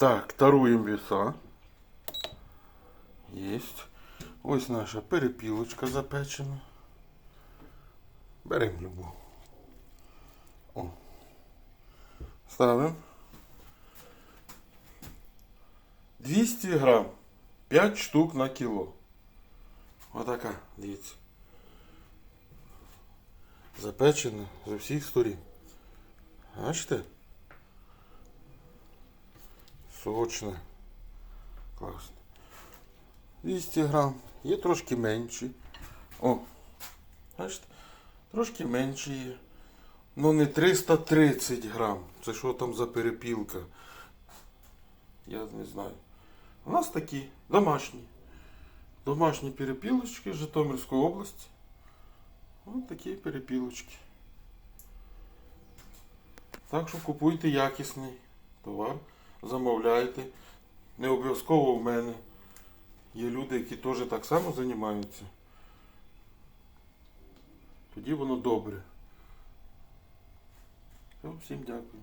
Так, таруємо веса. Єсть. Ось наша перепілочка запечена. Беремо любу. О. Ставимо. 200 грам. 5 штук на кіло. Отака, дивіться. Запечена з усіх сторін. Бачите? Сочне. Класно. 200 грам. Є трошки менші. О, бачите? Трошки менші є. Ну не 330 грам. Це що там за перепілка? Я не знаю. У нас такі домашні. Домашні перепілочки Житомирської області. Ось такі перепілочки. Так що купуйте якісний товар, замовляйте. Не обов'язково в мене. Є люди, які теж так само займаються. Тоді воно добре. Всім дякую.